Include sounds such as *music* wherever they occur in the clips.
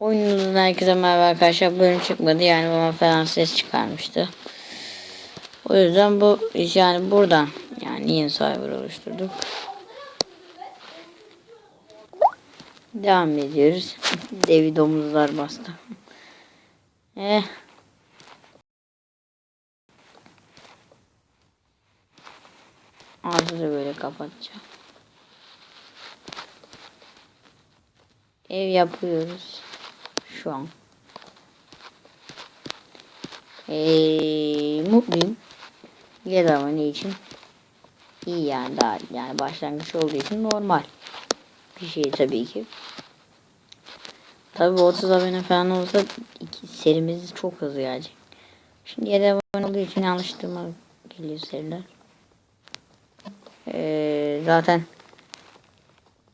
Oyunumuzdan herkese merhaba arkadaşlar. Bölüm çıkmadı yani bana falan ses çıkarmıştı. O yüzden bu yani buradan yani yeni server oluşturduk. Devam ediyoruz. Devi domuzlar bastı. Eh. Ağzı da böyle kapatacağım. Ev yapıyoruz. Şu an. Ee, mutluyum. Yer ne için? İyi yani daha yani başlangıç olduğu için normal. Bir şey tabii ki. Tabii 30 abone falan olsa iki serimiz çok hızlı gelecek. Şimdi 7 abone olduğu için yanlıştırma geliyor seriler. Ee, zaten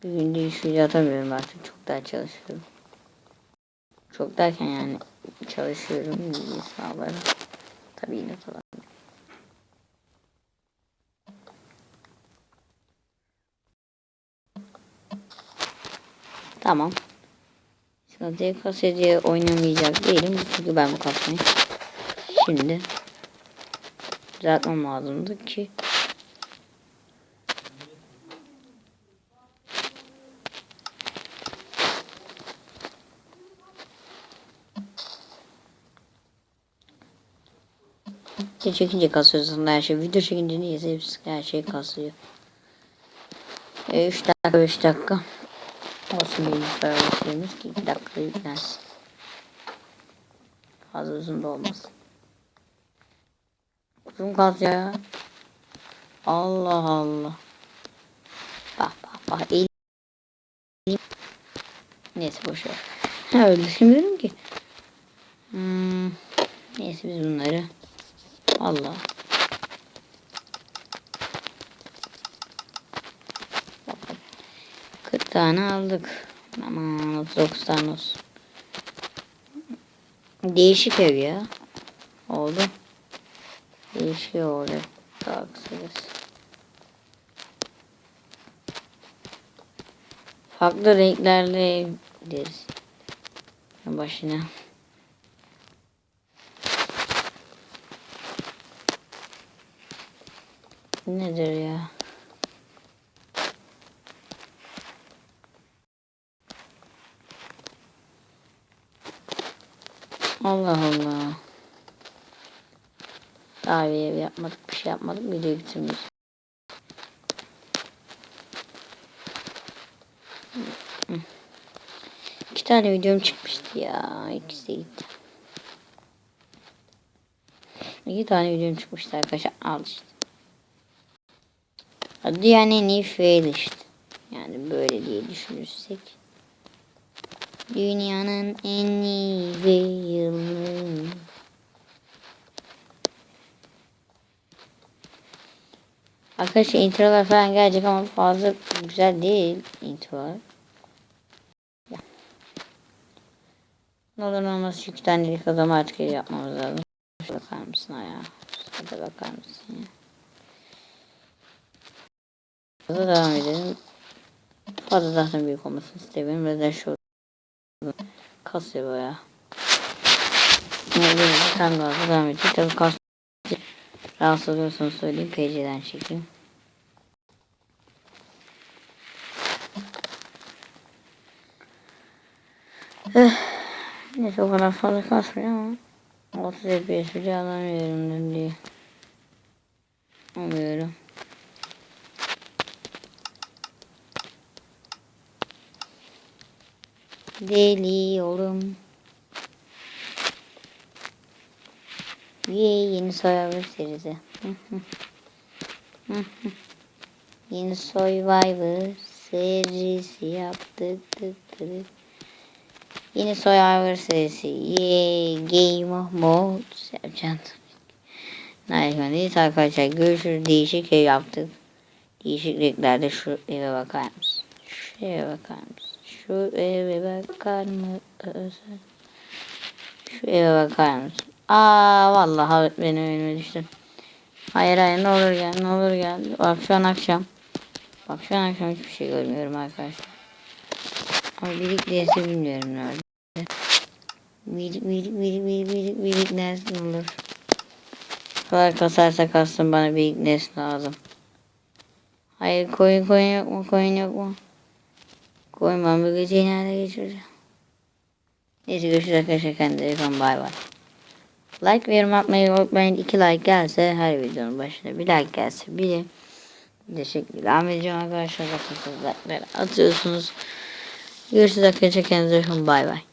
bir günde iş video atamıyorum artık. Çok daha çalışıyorum. Çok derken yani çalışıyorum. İyi sağlarım. Tabii yine falan. Tamam. Sıkıntıya kase diye oynamayacak değilim. Çünkü ben bu kasmayı şimdi düzeltmem lazımdı ki Video çekince kasıyor aslında her şey. Video çekince niyeyse hepsi her şey kasıyor. 3 e, dakika 5 dakika. Olsun bilgisayar alışverimiz ki 2 dakika yüklensin. Fazla uzun da olmaz. Uzun kaz ya. Allah Allah. Bak bak bak. Elim. Neyse boşver. *laughs* Öyle düşünmüyorum ki. Hmm. Neyse biz bunları Allah. Bakalım. 40 tane aldık. Aman 39 tane olsun. Değişik ev ya. Oldu. Değişik oldu. Daha kısacası. Farklı renklerle ev deriz. Başına. Nedir ya? Allah Allah. Daha bir ev yapmadık, bir şey yapmadık. Video bitirmiş. İki tane videom çıkmıştı ya. İkisi gitti. İki tane videom çıkmıştı arkadaşlar. Al işte. Yani en iyi fail işte. Yani böyle diye düşünürsek. Dünyanın en iyi fail'i. Arkadaşlar introlar falan gelecek ama fazla güzel değil introlar. Ne olur ne olmaz şu iki tanelik adam artık yapmamız lazım. Bakar mısın ayağa? Hadi bakar mısın ya? Fazla devam edelim. Fazla zaten büyük olmasını istemiyorum. Neden şu kasıyor baya. Yani tam gazla devam edecek. Tabi kas rahatsız oluyorsanız söyleyeyim. PC'den çekeyim. Eh, neyse o kadar fazla kasmıyor ama 30 FPS bile alamıyorum diye. Alamıyorum. Deliyorum. Ye yeni Survivor serisi. yeni Survivor serisi yaptık. Yeni Survivor serisi. Ye Game of Modes yapacağım. Neyse arkadaşlar görüşürüz. Değişik ev yaptık. Değişik şu eve bakar mısın? Şu eve bakar mısın? Şu eve bakar mısın? Şu eve bakar mısın? Aa vallahi benim önüme düştü. Hayır hayır ne olur gel ne olur gel. Bak şu an akşam. Bak şu an akşam hiçbir şey görmüyorum arkadaşlar. Ama birlik diyesi bilmiyorum nerede. Minik minik minik minik minik minik nesne olur. Kadar kasarsa kassın bana büyük nesne lazım. Hayır koyun koyun yok mu koyun yok mu? Ben bu geceyi nerede geçireceğim? Neyse görüşürüz arkadaşlar kendinize iyi bay bay. Like ve yorum atmayı unutmayın. 2 like gelse her videonun başına bir like gelse bile teşekkür edeceğim arkadaşlar. Bakın siz like'ları atıyorsunuz. Görüşürüz arkadaşlar kendinize iyi bay bay.